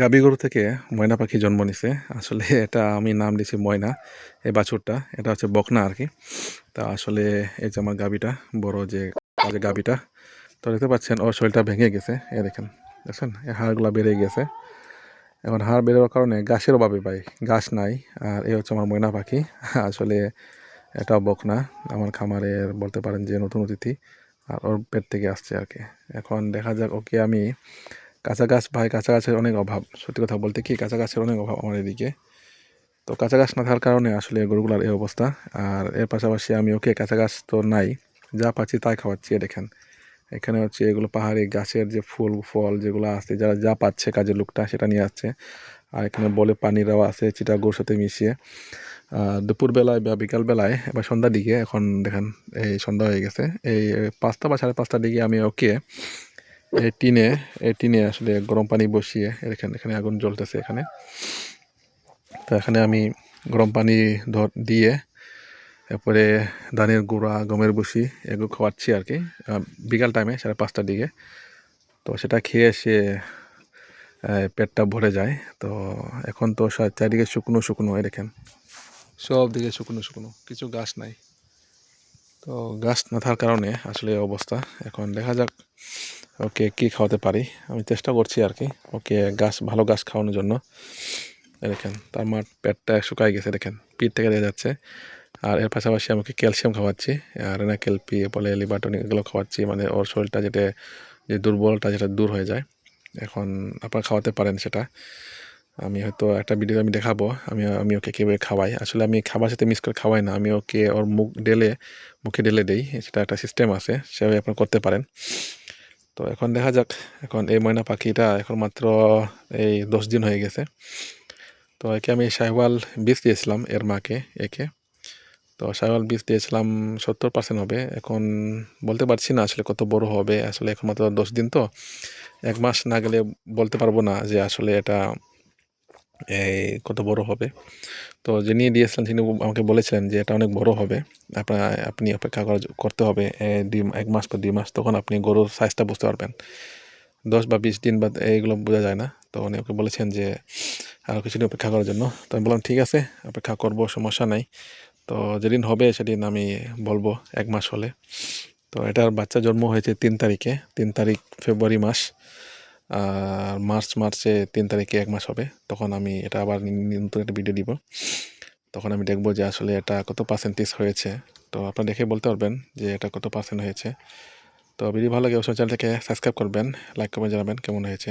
গাবি গরু থেকে ময়না পাখি জন্ম নিছে। আসলে এটা আমি নাম দিয়েছি ময়না, এই বাছুরটা। এটা হচ্ছে বকনা আর কি। তা আসলে এই যে আমার গাবিটা, বড় যে যে গাবিটা, তো দেখতে পাচ্ছেন, ওর শরীরটা ভেঙে গেছে। এ দেখেন, দেখছেন? এই হাড়গুলো বেড়ে গেছে। এখন হাড় বেরোর কারণে গাছের অভাবে পাই গাছ নাই। আর এই হচ্ছে আমার ময়না পাখি। আসলে এটা বকনা। আমার খামারের বলতে পারেন যে নতুন অতিথি। আর ওর পেট থেকে আসছে আর কি। এখন দেখা যাক ওকে আমি কাঁচা গাছ ভাই কাঁচা গাছের অনেক অভাব। সত্যি কথা বলতে কি কাঁচা গাছের অনেক অভাব আমার এদিকে। তো কাঁচা গাছ না থাকার কারণে আসলে গরুগুলার এই অবস্থা। আর এর পাশাপাশি আমি ওকে কাঁচা গাছ তো নাই, যা পাচ্ছি তাই খাওয়াচ্ছি দেখেন। এখানে হচ্ছে এগুলো পাহাড়ি গাছের যে ফুল, ফল যেগুলো আছে, যারা যা পাচ্ছে কাজের লোকটা সেটা নিয়ে আসছে। আর এখানে বলে পানির দেওয়া আছে, চিটা গুড় সাথে মিশিয়ে। দুপুরবেলায় বা বিকালবেলায় বা সন্ধ্যার দিকে, এখন দেখেন, এই সন্ধ্যা হয়ে গেছে। এই পাঁচটা বা সাড়ে পাঁচটার দিকে আমি ওকে এই টিনে এই টিনে আসলে গরম পানি বসিয়ে এখানে এখানে আগুন জ্বলতেছে এখানে। তো এখানে আমি গরম পানি ধর, দিয়ে এরপরে ধানের গুঁড়া, গমের বসি এগুলো খাওয়াচ্ছি আর কি। বিকাল টাইমে সাড়ে পাঁচটার দিকে। তো সেটা খেয়ে সে পেটটা ভরে যায়। তো এখন তো চারিদিকে শুকনো শুকনো, এই দেখেন। সব দিকে শুকনো শুকনো, কিছু গাছ নাই। তো গাছ না থাকার কারণে আসলে অবস্থা। এখন দেখা যাক। ওকে কি খাওয়াতে পারি? আমি চেষ্টা করছি আর কি ওকে গাছ, ভালো গাছ খাওয়ানোর জন্য। দেখেন, তার মার পেটটা শুকাই গেছে, দেখেন। পিঠ থেকে দেওয়া যাচ্ছে। আর এর পাশাপাশি আমাকে ক্যালসিয়াম খাওয়াচ্ছি। আর এনা কেলপি বলে লিবাটনিক এগুলো খাওয়াচ্ছি। মানে ওর শরীরটা যেটা, যে দুর্বলটা যেটা দূর হয়ে যায়। এখন আপনারা খাওয়াতে পারেন সেটা। আমি হয়তো একটা ভিডিও আমি দেখাবো। আমি আমি ওকে কীভাবে খাওয়াই। আসলে আমি খাবার সাথে মিস করে খাওয়াই না। আমি ওকে ওর মুখ ডেলে, মুখে ডেলে দেই। সেটা একটা সিস্টেম আছে। সেভাবে আপনারা করতে পারেন। তো এখন দেখা যাক। এখন এই ময়না পাখিটা এখন মাত্র এই দশ দিন হয়ে গেছে। তো একে আমি শাহওয়াল বীজ দিয়েছিলাম এর মাকে, একে। তো শাহওয়াল বীজ দিয়েছিলাম সত্তর পার্সেন্ট হবে। এখন বলতে পারছি না আসলে কত বড় হবে। আসলে এখন মাত্র দশ দিন তো। এক মাস না গেলে বলতে পারব না যে আসলে এটা কত বড় হবে? তো যিনি দিয়েছিলেন তিনি আমাকে বলেছিলেন যে এটা অনেক বড় হবে। আপনার, আপনি অপেক্ষা করা- করতে হবে দুই এক মাস বা দুই মাস, তখন আপনি গরুর সাইজটা বুঝতে পারবেন। দশ বা বিশ দিন বা এইগুলো বোঝা যায় না। তো উনি ওকে বলেছেন যে আরও কিছুদিন অপেক্ষা করার জন্য। তো আমি বললাম, ঠিক আছে, অপেক্ষা করব, সমস্যা নাই। তো যেদিন হবে সেদিন আমি বলব, এক মাস হলে। তো এটার বাচ্চা জন্ম হয়েছে তিন তারিখে, তিন তারিখ ফেব্রুয়ারি মাস। মার্চ, মার্চে তিন তারিখে এক মাস হবে। তখন আমি এটা আবার নতুন একটা ভিডিও দিব। তখন আমি দেখব যে আসলে এটা কত পার্সেন্টেজ হয়েছে। তো আপনারা দেখে বলতে পারবেন যে এটা কত পার্সেন্ট হয়েছে। তো ভিডিও ভালো লাগে অবশ্যই চ্যানেলটাকে সাবস্ক্রাইব করবেন লাইক করবেন জানাবেন কেমন হয়েছে।